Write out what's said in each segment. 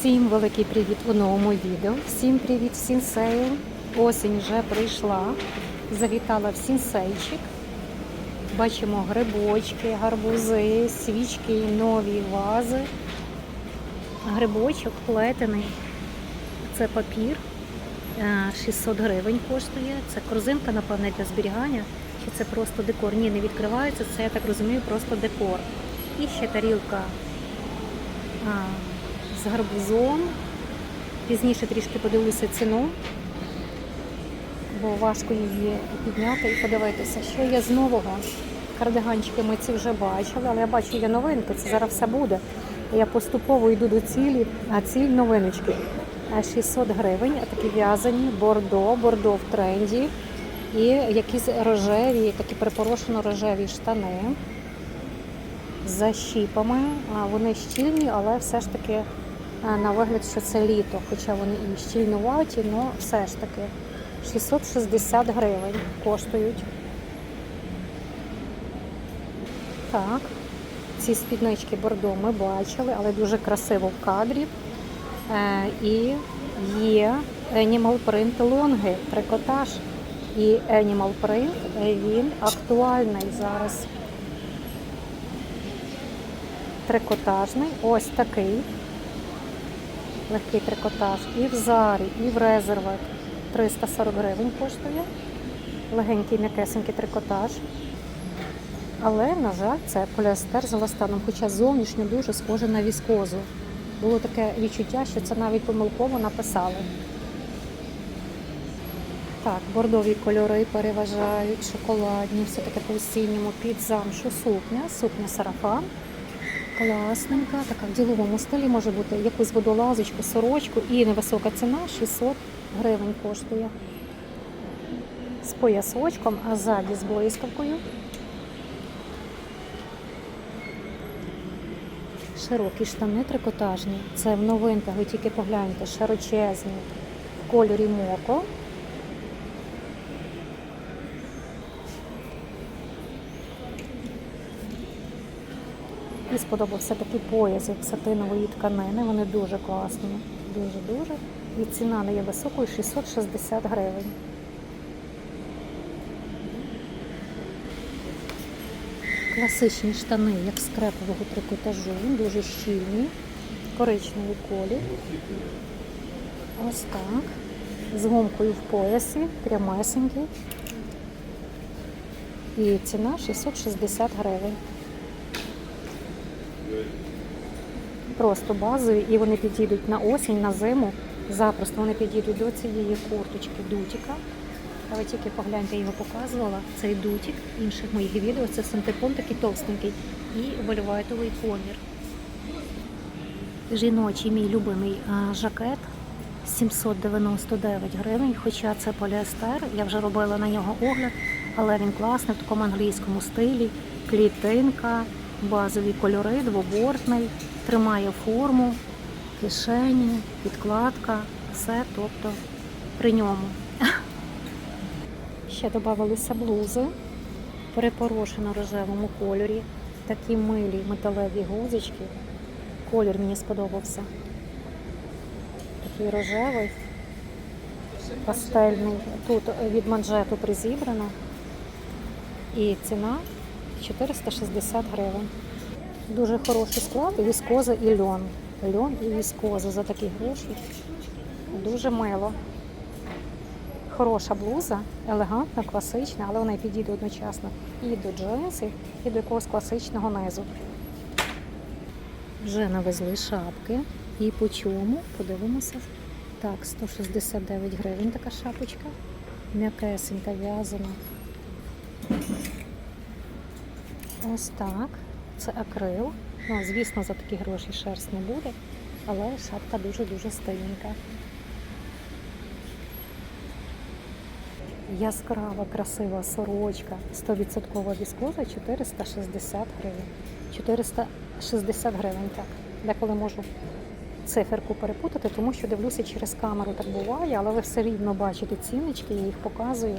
Всім великий привіт у новому відео. Всім привіт, в сінсею. Осінь вже прийшла. Завітала в сінсейчик. Бачимо грибочки, гарбузи, свічки, нові вази. Грибочок плетений. Це папір. Е, 600 гривень коштує. Це корзинка, напевне, для зберігання. Чи це просто декор? Ні, не відкривається. Це, я так розумію, просто декор. І ще тарілка з гарбузом. Пізніше трішки подивлюся ціну, бо важко її підняти і подивитися, що є з нового. Кардиганчики ми ці вже бачили, але я бачу, є новинки, це зараз все буде. Я поступово йду до цілі, а ціль новиночки. 600 гривень, а такі в'язані, бордо, бордо в тренді. І якісь рожеві, такі припорошено рожеві штани з защіпами. Вони щільні, але все ж таки на вигляд, що це літо. Хоча вони і щільнуваті, але все ж таки 660 гривень коштують. Так, ці спіднички бордо ми бачили, але дуже красиво в кадрі. Е, і є Animal Print лонги, трикотаж. І Animal Print е, він актуальний зараз. Трикотажний, ось такий. Легкий трикотаж. І в зарі, і в резервах 340 гривень коштує. Легенький м'якесенький трикотаж. Але, на жаль, це поліестер з еластаном, хоча зовнішньо дуже схоже на віскозу. Було таке відчуття, що це навіть помилково написали. Так, бордові кольори переважають, шоколадні, все таке по осінньому під замшу сукня, сукня сарафан. Класненька, така в діловому стилі може бути якусь водолазочку, сорочку і невисока ціна 600 гривень коштує. З поясочком, а ззаді з блискавкою. Широкі штани трикотажні. Це в новинках, ви тільки погляньте, широчезні в кольорі моко. Сподобався такий пояс як сатинової тканини. Вони дуже класні. Дуже-дуже. І ціна не є високою 660 гривень. Класичні штани, як з крепового трикотажу, дуже щільні, коричневий колір. Ось так. З гумкою в поясі, прямесенький. І ціна 660 гривень. Просто базові, і вони підійдуть на осінь, на зиму. Запросто вони підійдуть до цієї курточки дутіка. А ви тільки погляньте, я його показувала. Цей дутік інших моїх відео це синтепон такий товстенький і вольветовий комір. Жіночий мій любимий жакет 799 гривень, хоча це поліестер. Я вже робила на нього огляд, але він класний в такому англійському стилі, клітинка, базові кольори, двобортний, тримає форму, кишені, підкладка, все, тобто при ньому. Ще додавалися блузи перепорошено рожевому кольорі. Такі милі металеві гузочки. Колір мені сподобався. Такий рожевий, пастельний. Тут від манжету призібрано. І ціна 460 гривень. Дуже хороший склад, віскоза і льон. Льон і віскоза за такі гроші. Дуже мило. Хороша блуза, елегантна, класична, але вона підійде одночасно і до джинсів, і до якогось класичного низу. Вже навезли шапки. І по чому? Подивимося. Так, 169 гривень така шапочка. М'якесенька в'язана. Ось так. Це акрил. Ну, звісно, за такі гроші шерсть не буде, але шапка дуже-дуже стильненька. Яскрава, красива сорочка, 100% віскоза 460 гривень. 460 гривень, так. Деколи можу циферку перепутати, тому що дивлюся через камеру, так буває, але ви все рівно бачите ціночки, я їх показую.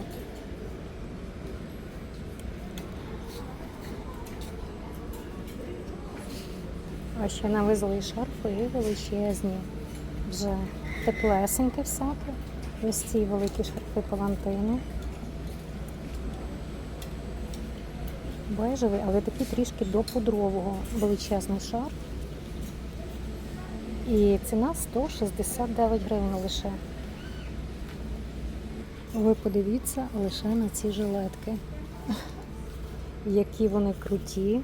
А ще навезли шарфи величезні. вже теплесеньке всяке. Ось ці великі шарфи палантину. Бежевий, але такий трішки до пудрового величезний шар. І ціна 169 гривень лише. Ви подивіться лише на ці жилетки. Які вони круті.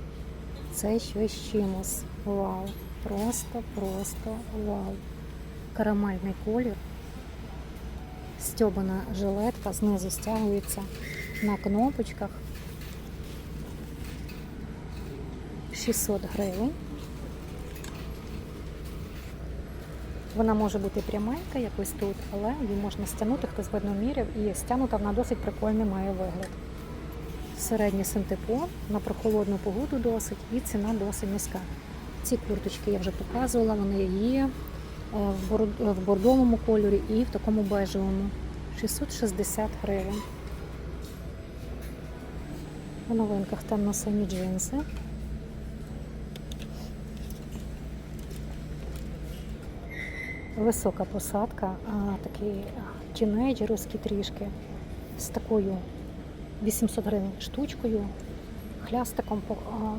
Це щось з чимось. Вау. Просто, просто вау. Карамельний колір. Стьобана жилетка знизу стягується на кнопочках. 600 гривень. Вона може бути пряменька якось тут, але її можна стягнути, хтось видно міряв, і стягнута вона досить прикольний має вигляд. Середній синтепон на прохолодну погоду досить і ціна досить низька. Ці курточки я вже показувала, вони є е, в бордовому кольорі і в такому бежевому. 660 гривень. У новинках темно-сині джинси. Висока посадка, а, такі а, тінейджерські трішки з такою 800 гривень штучкою, хлястиком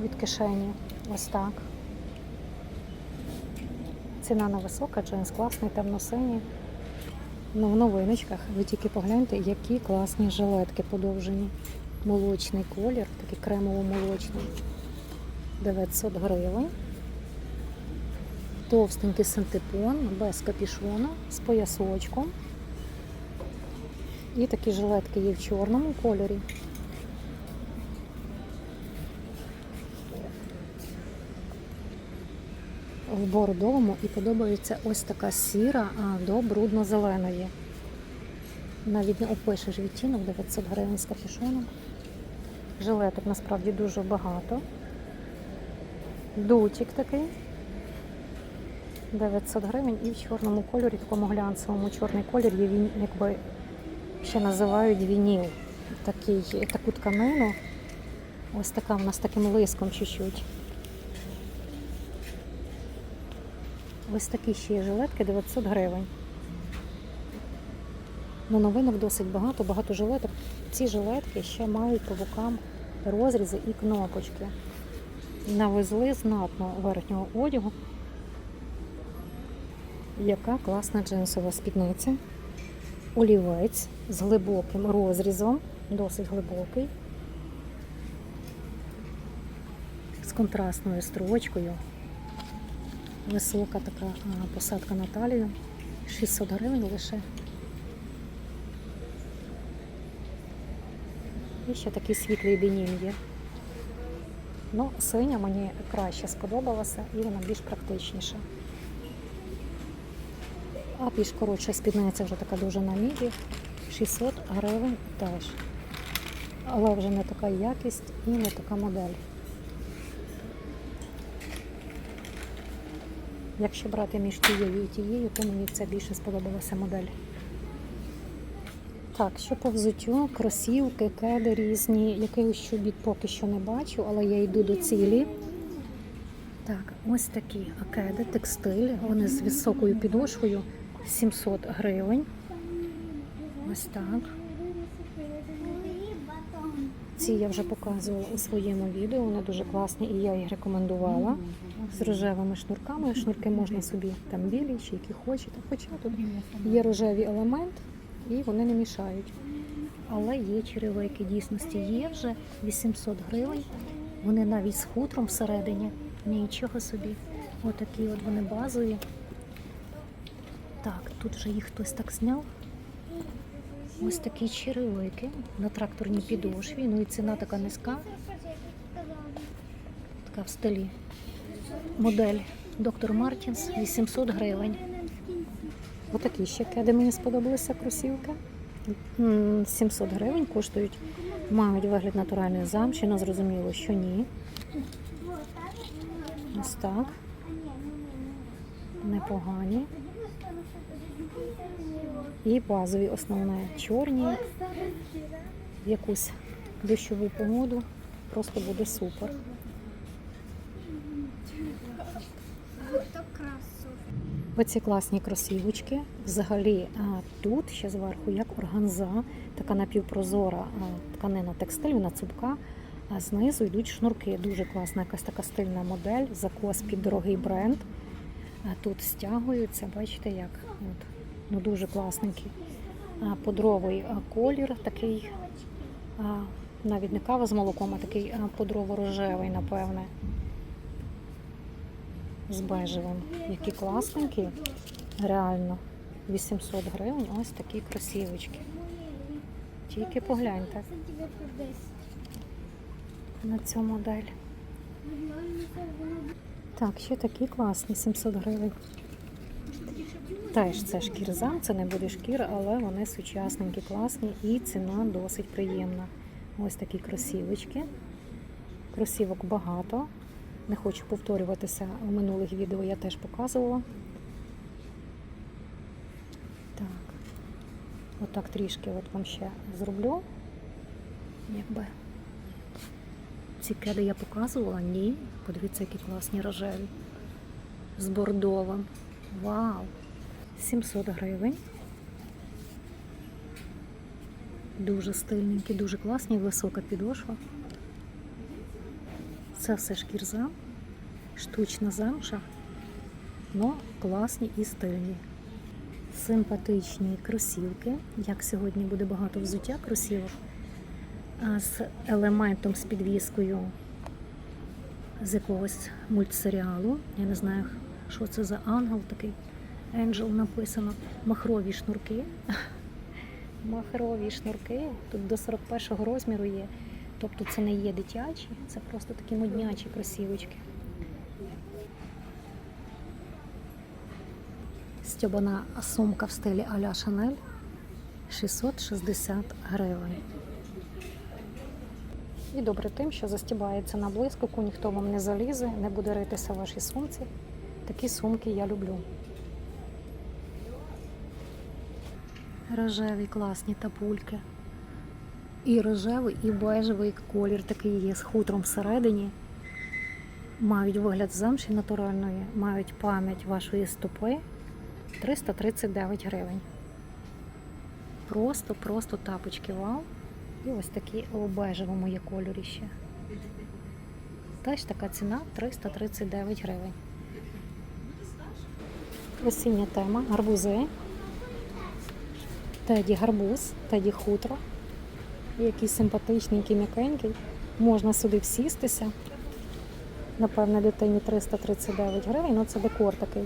від кишені. Ось так. Ціна не висока, джинс класний, темно-синій. Ну, в новиночках ви тільки погляньте, які класні жилетки подовжені. Молочний колір, такий кремово-молочний. 900 гривень. Товстенький синтепон без капішона з поясочком. І такі жилетки є в чорному кольорі. В бордовому і подобається ось така сіра до брудно-зеленої. Навіть не опишеш відтінок 900 гривень з капюшоном. Жилеток насправді дуже багато. Дутик такий. 900 гривень і в чорному кольорі, такому глянцевому чорний колір є він, якби ще називають вініл. Такий, таку тканину. Ось така в нас таким лиском чуть-чуть. Ось такі ще є жилетки 900 гривень. Ну, новинок досить багато, багато жилеток. Ці жилетки ще мають по бокам розрізи і кнопочки. Навезли знатно верхнього одягу. Яка класна джинсова спідниця. Олівець з глибоким розрізом, досить глибокий, з контрастною строчкою. Висока така посадка на талію. 600 гривень лише. І ще такий світлий денім є. Ну, синя мені краще сподобалася і вона більш практичніша. А більш коротша спідниця вже така дуже на міді. 600 гривень теж. Але вже не така якість і не така модель. Якщо брати між тією і тією, то мені це більше сподобалася модель. Так, що по взуттю, кросівки, кеди різні. Якихось чобіт поки що не бачу, але я йду до цілі. Так, ось такі кеди, текстиль. Вони з високою підошвою 700 гривень. Ось так. Ці я вже показувала у своєму відео. Вони дуже класні і я їх рекомендувала. З рожевими шнурками. Шнурки можна собі там білі чи які хочете. Хоча тут є рожевий елемент і вони не мішають. Але є черевики, дійсності є вже 800 гривень. Вони навіть з хутром всередині. Нічого собі. Отакі от вони базові. Так, тут вже їх хтось так зняв. Ось такі черевики на тракторній підошві. Ну і ціна така низька, така в стилі. Модель Доктор Мартінс 800 гривень. Отакі ще кеди мені сподобалися кросівки. 700 гривень коштують. Мають вигляд натуральної але зрозуміло, що ні. Ось так. Непогані. І базові основне чорні. В якусь дощову погоду просто буде супер. Оці класні кросівочки. Взагалі тут ще зверху як органза, така напівпрозора тканина текстиль, вона цупка. А знизу йдуть шнурки. Дуже класна якась така стильна модель. Закос під дорогий бренд. Тут стягуються, бачите як. От. Ну дуже класненький. Подровий колір такий, навіть не кава з молоком, а такий подрово-рожевий, напевне. З бежевим. Які класненькі. Реально. 800 гривень. Ось такі кросівочки. Тільки погляньте на цю модель. Так, ще такі класні, 700 гривень. Теж це шкірзам, це не буде шкіра, але вони сучасненькі, класні і ціна досить приємна. Ось такі кросівочки. Кросівок багато. Не хочу повторюватися у минулих відео, я теж показувала. Так. Отак трішки от вам ще зроблю. Якби. Ці кеди я показувала? Ні. Подивіться, які класні рожеві. З бордовим. Вау! 700 гривень. Дуже стильненькі, дуже класні, висока підошва. Це все шкірза, штучна замша, але класні і стильні. Симпатичні кросівки. Як сьогодні буде багато взуття кросівок з елементом з підвіскою з якогось мультсеріалу. Я не знаю, що це за ангел такий. Angel написано. Махрові шнурки. Махрові шнурки. Тут до 41 розміру є. Тобто це не є дитячі, це просто такі моднячі кросівочки. Стьобана сумка в стилі а-ля Шанель 660 гривень. І добре тим, що застібається на блискавку, ніхто вам не залізе, не буде ритися в вашій сумці. Такі сумки я люблю. Рожеві класні тапульки. І рожевий, і бежевий колір такий є з хутром всередині. Мають вигляд замші натуральної, мають пам'ять вашої стопи 339 гривень. Просто, просто тапочки, вау. І ось такі у бежевому є кольорі ще. Теж така ціна 339 гривень. Осіння тема, гарбузи. Теді гарбуз, теді хутро. Який симпатичненький, м'якенький. Можна сюди всістися. Напевне, дитині 339 гривень, ну це декор такий.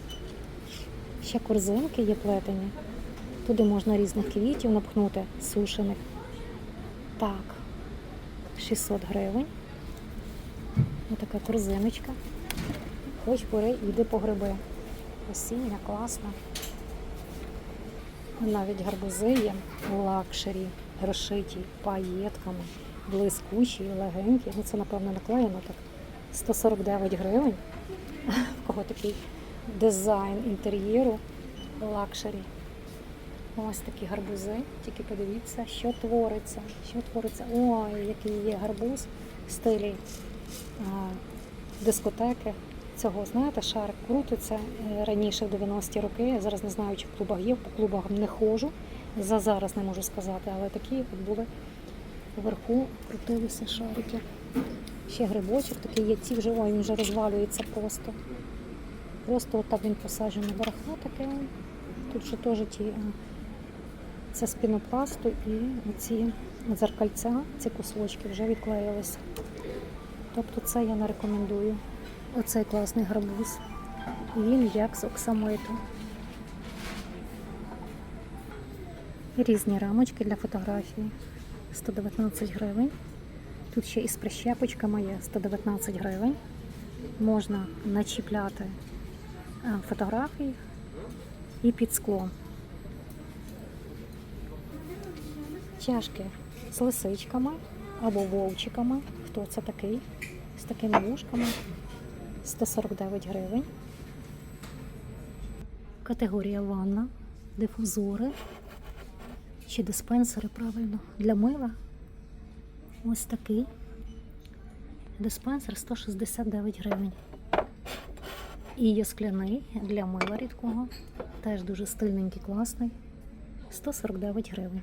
Ще корзинки є плетені. Туди можна різних квітів напхнути, сушених. Так, 600 гривень. Ось така корзиночка. Хоч бери, йди по гриби. Осіння, класна. Навіть гарбузи є лакшері, розшиті паєтками, блискучі, легенькі. Ну це, напевно, наклеєно так. 149 гривень. В кого такий дизайн інтер'єру лакшері. Ось такі гарбузи. Тільки подивіться, що твориться. Що твориться. Ой, який є гарбуз в стилі а, дискотеки. Цього, знаєте, шарик крутиться е, раніше в 90-ті роки. Я зараз не знаю, чи в клубах є, по клубах не ходжу. За зараз не можу сказати, але такі от були вверху, крутилися шарики. Ще грибочок такий є, ці вже ой, він вже розвалюється просто. Просто отак він посаджений верха таке. Тут же теж ті. Це з і ці дзеркальця, ці кусочки вже відклеїлися. Тобто це я не рекомендую. Оцей класний гарбуз. Він як з оксамиту. Різні рамочки для фотографії. 119 гривень. Тут ще із прищепочками є 119 гривень. Можна начіпляти е, фотографії і під скло. Чашки з лисичками або вовчиками. Хто це такий? З такими вушками. 149 гривень. Категорія ванна, дифузори чи диспенсери, правильно, для мила. Ось такий. Диспенсер 169 гривень. І є скляний для мила рідкого. Теж дуже стильненький, класний. 149 гривень.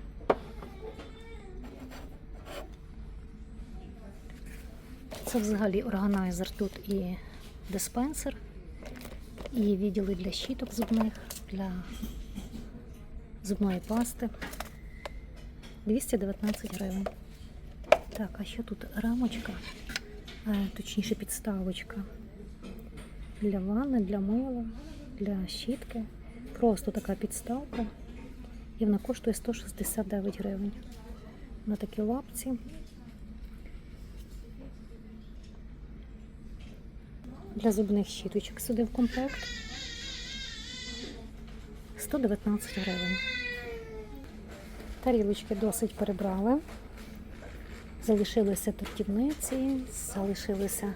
Це взагалі органайзер тут і диспенсер, і відділи для щіток зубних, для зубної пасти. 219 гривень. Так, а що тут рамочка, е, точніше підставочка для ванни, для мила, для щітки. Просто така підставка. І вона коштує 169 гривень. На такі лапці. Для зубних щіточок сюди в комплект. 119 гривень. Тарілочки досить перебрали. Залишилися тортівниці, залишилися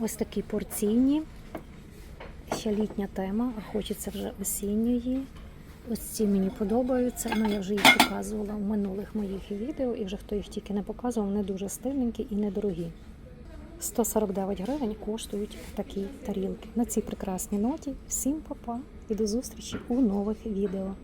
ось такі порційні. Ще літня тема, а хочеться вже осінньої. Ось ці мені подобаються. Ну, я вже їх показувала в минулих моїх відео, і вже хто їх тільки не показував, вони дуже стильненькі і недорогі. 149 гривень коштують такі тарілки. На цій прекрасній ноті. Всім па-па і до зустрічі у нових відео.